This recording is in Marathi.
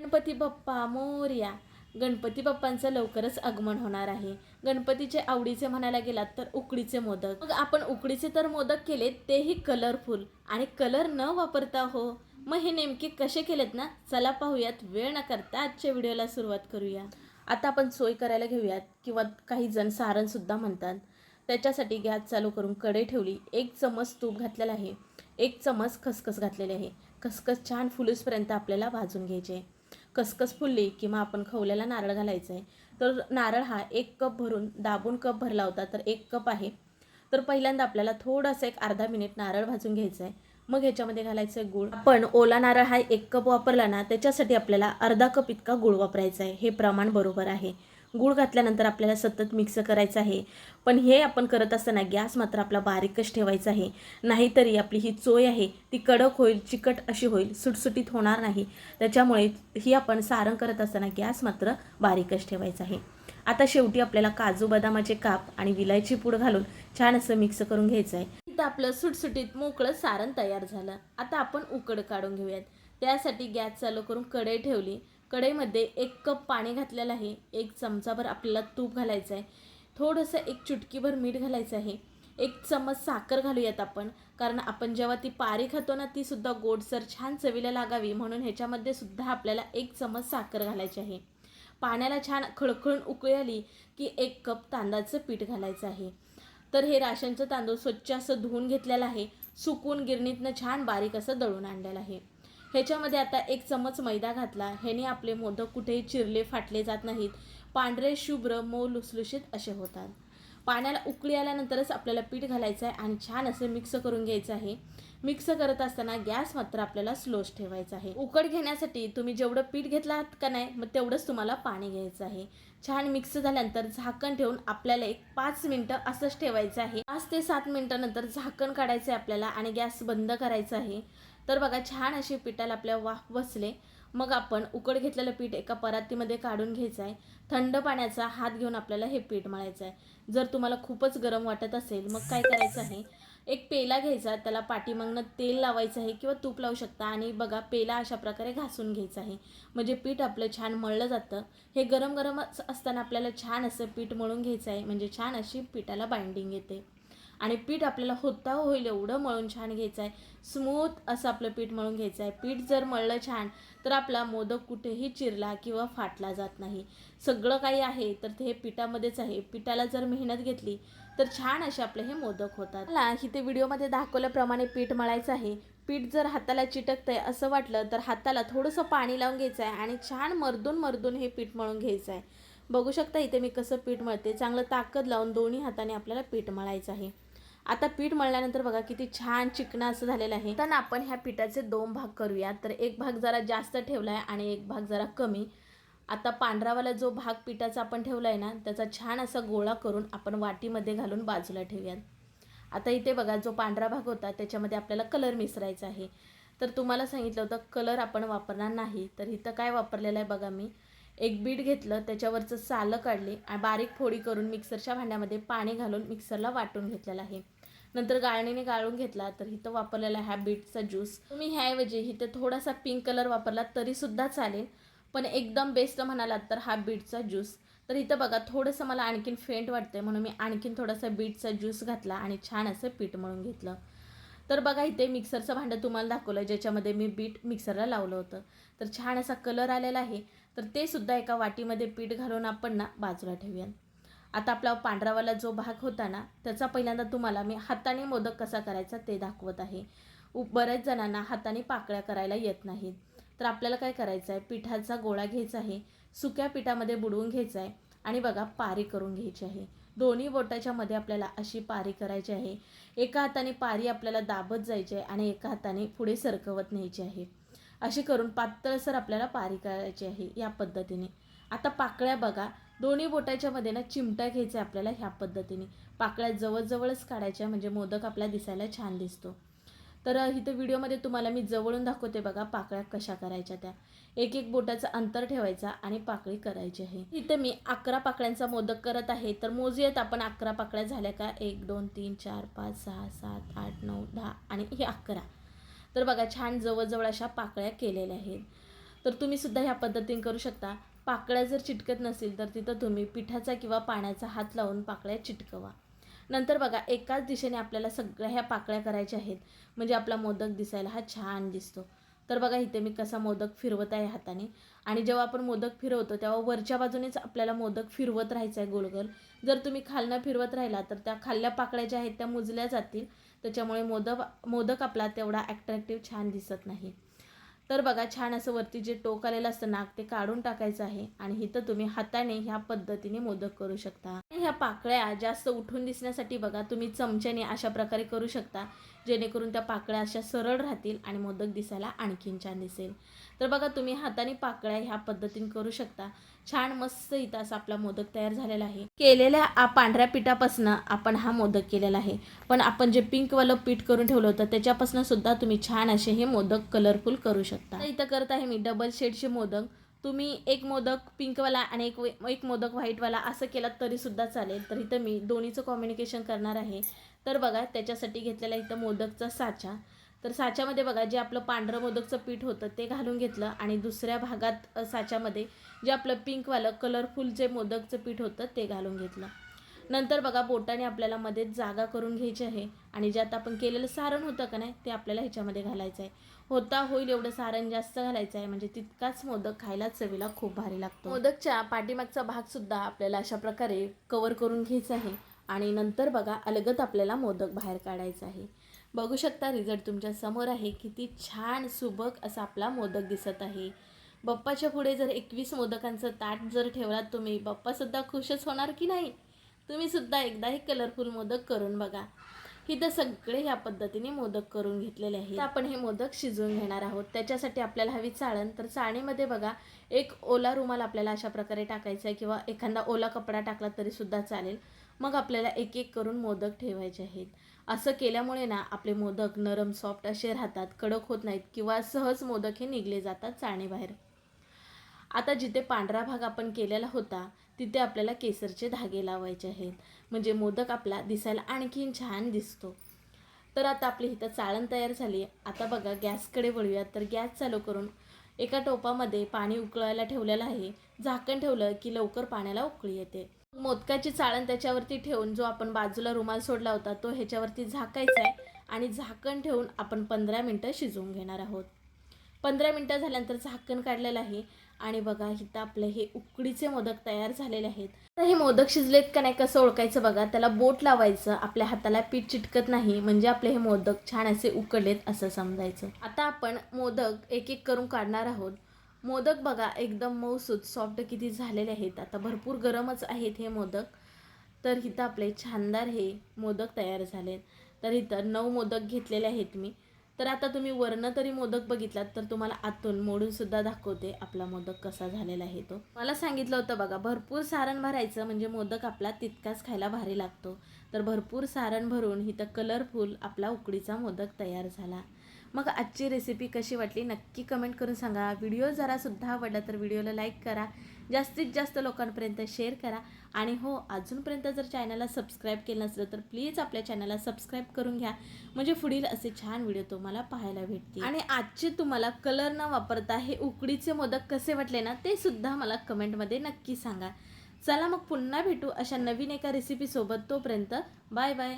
गणपती बाप्पा मोरया. गणपती बाप्पांचं लवकरच आगमन होणार आहे. गणपतीचे आवडीचे म्हणायला गेलात तर उकडीचे मोदक. मग आपण उकडीचे तर मोदक केलेत तेही कलरफुल आणि कलर न वापरता हो. मग हे नेमके कसे केलेत ना? चला पाहूयात. वेळ न करता आजच्या व्हिडिओला सुरुवात करूया. आता आपण सोय करायला घेऊयात किंवा काही जण सारणसुद्धा म्हणतात. त्याच्यासाठी गॅस चालू करून कढई ठेवली. एक चमच तूप घातलेला आहे. एक चमच खसखस घातलेली आहे. खसखस छान फुलूसपर्यंत आपल्याला भाजून घ्यायचे. कसकस फुलली किंवा आपण खवल्याला नारळ घालायचा आहे तर नारळ हा एक कप भरून दाबून कप भरला होता तर एक कप आहे. तर पहिल्यांदा आपल्याला थोडंसं एक अर्धा मिनिट नारळ भाजून घ्यायचं आहे मग ह्याच्यामध्ये घालायचं आहे गुळ. पण ओला नारळ हा एक कप वापरला ना त्याच्यासाठी आपल्याला अर्धा कप इतका गुळ वापरायचा आहे हे प्रमाण बरोबर आहे. गुळ घातल्यानंतर आपल्याला सतत मिक्स करायचं आहे. पण हे आपण करत असताना गॅस मात्र आपला बारीकच ठेवायचा आहे. नाहीतरी आपली ही चोय आहे ती कडक होईल चिकट अशी होईल सुटसुटीत होणार नाही. त्याच्यामुळे ही आपण सारण करत असताना गॅस मात्र बारीकच ठेवायचा आहे. आता शेवटी आपल्याला काजू बदामाचे काप आणि विलायची पूड घालून छान असं मिक्स करून घ्यायचं आहे. इथं आपलं सुटसुटीत मोकळं सारण तयार झालं. आता आपण उकड काढून घेऊयात. त्यासाठी गॅस चालू करून कढई ठेवली. कढईमध्ये एक कप पाणी घातलेलं आहे. एक चमचाभर आपल्याला तूप घालायचं आहे. थोडंसं एक चुटकीभर मीठ घालायचं आहे. एक चमच साखर घालूयात आपण. कारण आपण जेव्हा ती पारी खातो ना ती सुद्धा गोडसर छान चवीला लागावी. म्हणून ह्याच्यामध्ये सुद्धा आपल्याला एक चमच साखर घालायची आहे. पाण्याला छान खळखळून उकळी आली की एक कप तांदळाचं पीठ घालायचं आहे. तर हे राशनचं तांदूळ स्वच्छ असं धुवून घेतलेलं आहे. सुकून गिरणीतनं छान बारीक असं दळून आणलेलं आहे. ह्याच्यामध्ये आता एक चमच मैदा घातला. ह्याने आपले मोदक कुठेही चिरले फाटले जात नाहीत. पांढरे शुभ्र मऊ लुसलुशीत असे होतात. पाण्याला उकळी आल्यानंतरच आपल्याला पीठ घालायचं आहे आणि छान असं मिक्स करून घ्यायचं आहे. मिक्स करत असताना गॅस मात्र आपल्याला स्लोच ठेवायचा आहे. उकड घेण्यासाठी तुम्ही जेवढं पीठ घेतलं आहात का नाही मग तेवढंच तुम्हाला पाणी घ्यायचं आहे. छान मिक्स झाल्यानंतर झाकण ठेवून आपल्याला एक पाच मिनटं असंच ठेवायचं आहे. पाच ते सात मिनटानंतर झाकण काढायचं आहे आपल्याला आणि गॅस बंद करायचा आहे. तर बघा छान असे पिठाला आपल्या वाफ बसले मग आपण उकड घेतलेलं पीठ एका परातीमध्ये काढून घ्यायचं आहे थंड पाण्याचा हात घेऊन आपल्याला हे पीठ मळायचं आहे जर तुम्हाला खूपच गरम वाटत असेल मग काय करायचं आहे? एक पेला घ्यायचा त्याला पाठीमागनं तेल लावायचं आहे किंवा तूप लावू शकता आणि बघा पेला अशा प्रकारे घासून घ्यायचा आहे. म्हणजे पीठ आपलं छान मळलं जातं. हे गरम गरम असताना आपल्याला छान असं पीठ मळून घ्यायचं आहे. म्हणजे छान अशी पिठाला बाइंडिंग येते. आणि पीठ आपल्याला होता होईल एवढं मळून छान घ्यायचं आहे स्मूथ असं आपलं पीठ मळून घ्यायचं आहे पीठ जर मळलं छान तर आपला मोदक कुठेही चिरला किंवा फाटला जात नाही. सगळं काही आहे तर ते हे पिठामध्येच आहे. पिठाला जर मेहनत घेतली तर छान असे आपले हे मोदक होतात. मला इथे व्हिडिओमध्ये दाखवल्याप्रमाणे पीठ मळायचं आहे. पीठ जर हाताला चिटकतंय असं वाटलं तर हाताला थोडंसं पाणी लावून घ्यायचं आहे आणि छान मर्दून मर्दून हे पीठ मळून घ्यायचं आहे बघू शकता इथे मी कसं पीठ मळते. चांगलं ताकद लावून दोन्ही हाताने आपल्याला पीठ मळायचं आहे. आता पीठ मळल्यानंतर बघा किती छान चिकणं असं झालेलं आहे. तर आपण ह्या पिठाचे दोन भाग करूया. तर एक भाग जरा जास्त ठेवला आहे आणि एक भाग जरा कमी. आता पांढरावाला जो भाग पिठाचा आपण ठेवला आहे ना त्याचा छान असा गोळा करून आपण वाटीमध्ये घालून बाजूला ठेवूयात. आता इथे बघा जो पांढरा भाग होता त्याच्यामध्ये आपल्याला कलर मिसरायचा आहे. तर तुम्हाला सांगितलं होतं कलर आपण वापरणार नाही. तर इथं काय वापरलेलं आहे बघा मी. एक बीट घेतलं त्याच्यावरचं सालं काढले आणि बारीक फोडी करून मिक्सरच्या भांड्यामध्ये पाणी घालून मिक्सरला वाटून घेतलेलं आहे. नंतर गाळणीने गाळून घेतला तर इथं वापरलेला ह्या बीटचा ज्यूस. तुम्ही ह्याऐवजी इथे थोडासा पिंक कलर वापरला तरीसुद्धा चालेल पण एकदम बेस्ट म्हणालात तर हा बीटचा ज्यूस. तर इथं बघा थोडंसं मला आणखीन फेंट वाटतंय म्हणून मी आणखीन थोडासा बीटचा ज्यूस घातला आणि छान असं पीठ मळून घेतलं. तर बघा इथे मिक्सरचं भांडं तुम्हाला दाखवलं ज्याच्यामध्ये मी बीट मिक्सरला लावलं होतं. तर छान असा कलर आलेला आहे. तर ते सुद्धा एका वाटीमध्ये पीठ घालून आपण ना बाजूला ठेवूया आता आपला पांढरावाला जो भाग होता ना त्याचा पहिल्यांदा तुम्हाला मी हाताने मोदक कसा करायचा ते दाखवत आहे. बऱ्याच जणांना हाताने पाकळ्या करायला येत नाहीत. तर आपल्याला काय करायचं आहे पिठाचा गोळा घ्यायचा आहे सुक्या पिठामध्ये बुडवून घ्यायचा आहे आणि बघा पारी करून घ्यायची आहे. दोन्ही बोटाच्या मध्ये आपल्याला अशी पारी करायची आहे. एका हाताने पारी आपल्याला दाबत जायची आहे आणि एका हाताने पुढे सरकवत न्यायची आहे. अशी करून पातळसर आपल्याला पारी करायची आहे या पद्धतीने. आता पाकळ्या बघा. दोन्ही बोटाच्या मध्ये ना चिमटा घ्यायचा आहे आपल्याला ह्या पद्धतीने. पाकळ्या जवळजवळच काढायच्या म्हणजे मोदक आपला दिसायला छान दिसतो. तर इथं व्हिडिओमध्ये तुम्हाला मी जवळून दाखवते बघा पाकळ्या कशा करायच्या त्या. एक एक बोटाचं अंतर ठेवायचा आणि पाकळी करायची आहे. इथं मी अकरा पाकळ्यांचा मोदक करत आहे. तर मोजूयात आपण अकरा पाकळ्या झाल्या का? एक दोन तीन चार पाच सहा सात आठ नऊ दहा आणि हे अकरा. तर बघा छान जवळजवळ अशा पाकळ्या केलेल्या आहेत. तर तुम्ही सुद्धा ह्या पद्धतीने करू शकता. पाकळ्या जर चिटकत नसेल तर तिथं तुम्ही पिठाचा किंवा पाण्याचा हात लावून पाकळ्या चिटकवा. नंतर बघा एकाच दिशेने आपल्याला सगळ्या ह्या पाकळ्या करायच्या आहेत. म्हणजे आपला मोदक दिसायला हा छान दिसतो. तर बघा इथे मी कसा मोदक फिरवत आहे हाताने. आणि जेव्हा आपण मोदक फिरवतो तेव्हा वरच्या बाजूनेच आपल्याला मोदक फिरवत राहायचं आहे गोलगोल. जर तुम्ही खालनं फिरवत राहिला तर त्या खाल्ल्या पाकळ्या ज्या आहेत त्या मुजल्या जातील. त्याच्यामुळे मोदक मोदक आपला तेवढा ॲट्रॅक्टिव्ह छान दिसत नाही. तर बघा छान असं वरती जे टोक आलेलं असतं नाक ते काढून टाकायचं आहे आणि इथं तुम्ही हाताने ह्या पद्धतीने मोदक करू शकता. ह्या पाकळ्या जास्त उठून दिसण्यासाठी बघा तुम्ही चमच्याने अशा प्रकारे करू शकता. जेणेकरून त्या पाकळ्या अशा सरळ राहतील आणि मोदक दिसायला आणखीन छान दिसेल. तर बघा तुम्ही हाताने पाकळ्या ह्या पद्धतीने करू शकता. छान मस्त इथं असा आपला मोदक तयार झालेला आहे. केलेल्या पांढऱ्या पिठापासून आपण हा मोदक केलेला आहे. पण आपण जे पिंकवालं पीठ करून ठेवलं होतं त्याच्यापासून सुद्धा तुम्ही छान असे हे मोदक कलरफुल करू शकता. इथं करत आहे मी डबल शेडचे मोदक. तुम्ही एक मोदक पिंकवाला आणि एक वे- एक मोदक व्हाईटवाला असं केलात तरीसुद्धा चालेल. तर इथं मी दोन्हीचं कॉम्युनिकेशन करणार आहे. तर बघा त्याच्यासाठी घेतलेला इथं मोदकचा साचा. तर साच्यामध्ये बघा जे आपलं पांढरं मोदकचं पीठ होतं ते घालून घेतलं आणि दुसऱ्या भागात साच्यामध्ये जे आपलं पिंकवालं कलरफुल जे मोदकचं पीठ होतं ते घालून घेतलं. नंतर बघा बोटाने आपल्याला मध्ये जागा करून घ्यायची आहे आणि ज्यात आपण केलेलं सारण होतं का नाही ते आपल्याला ह्याच्यामध्ये घालायचं आहे होता होईल एवढं सारण जास्त घालायचं आहे म्हणजे तितकाच मोदक खायला चवीला खूप भारी लागतो. मोदकच्या पाठीमागचा भाग सुद्धा आपल्याला अशा प्रकारे कवर करून घ्यायचा आहे आणि नंतर बघा अलगत आपल्याला मोदक बाहेर काढायचा आहे. बघू शकता रिझल्ट तुमच्यासमोर आहे. किती छान सुबक असा आपला मोदक दिसत आहे. बप्पाच्या पुढे जर एकवीस मोदकांचं ताट जर ठेवलात तुम्ही बप्पासुद्धा खुशच होणार की नाही? तुम्ही सुद्धा एकदा हे कलरफुल मोदक करून बघा. इथं सगळे ह्या पद्धतीने मोदक करून घेतलेले आहेत. आपण हे मोदक शिजवून घेणार आहोत. त्याच्यासाठी आपल्याला हवी चाळण. तर चाळणीमध्ये बघा एक ओला रुमाल आपल्याला अशा प्रकारे टाकायचा आहे किंवा एखादा ओला कपडा टाकला तरी सुद्धा चालेल. मग आपल्याला एक एक करून मोदक ठेवायचे आहेत. असं केल्यामुळे ना आपले मोदक नरम सॉफ्ट असे राहतात कडक होत नाहीत किंवा सहज मोदक हे निघले जातात चाळणीबाहेर. आता जिथे पांढरा भाग आपण केलेला होता तिथे आपल्याला केसरचे धागे लावायचे आहेत. म्हणजे मोदक आपला दिसायला आणखीन छान दिसतो. तर आता आपली इथं चाळण तयार झाली आता बघा गॅसकडे वळूया. तर गॅस चालू करून एका टोपामध्ये पाणी उकळायला ठेवलेलं आहे. झाकण ठेवलं की लवकर पाण्याला उकळी येते. मोदकाची चाळण त्याच्यावरती ठेवून जो आपण बाजूला रुमाल सोडला होता तो ह्याच्यावरती झाकायचा आहे आणि झाकण ठेवून आपण पंधरा मिनटं शिजवून घेणार आहोत. पंधरा मिनटं झाल्यानंतर झाकण काढलेलं आहे. आणि बघा इथं आपलं हे उकडीचे मोदक तयार झालेले आहेत. तर हे मोदक शिजलेत का नाही कसं ओळखायचं बघा त्याला बोट लावायचं आपल्या हाताला पीठ चिटकत नाही म्हणजे आपले हे मोदक छान असे उकडलेत असं समजायचं. आता आपण मोदक एक एक करून काढणार आहोत. मोदक बघा एकदम मऊसूत सॉफ्ट किती झालेले आहेत. आता भरपूर गरमच आहेत हे मोदक. तर इथं आपले छानदार हे मोदक तयार झालेत. तर इथं नऊ मोदक घेतलेले आहेत मी. तर आता तुम्ही वरनं तरी मोदक बघितलात तर तुम्हाला आतून मोडून सुद्धा दाखवते आपला मोदक कसा झालेला आहे तो. मला सांगितलं होतं बघा भरपूर सारण भरायचं म्हणजे मोदक आपला तितकाच खायला भारी लागतो. तर भरपूर सारण भरून इथं कलरफुल आपला उकडीचा मोदक तयार झाला. मग आजची रेसिपी कशी वाटली नक्की कमेंट करून सांगा. व्हिडिओ जरासुद्धा आवडला तर व्हिडिओला लाईक करा. जास्तीत जास्त लोकांपर्यंत शेअर करा. आणि हो अजूनपर्यंत जर चॅनलला सबस्क्राईब केलं नसलं तर प्लीज आपल्या चॅनलला सबस्क्राईब करून घ्या. म्हणजे पुढील असे छान व्हिडिओ तुम्हाला पाहायला भेटतील. आणि आजचे तुम्हाला कलर न वापरता हे उकडीचे मोदक कसे वाटले ना ते सुद्धा मला कमेंटमध्ये नक्की सांगा. चला मग पुन्हा भेटू अशा नवीन एका रेसिपीसोबत तोपर्यंत बाय बाय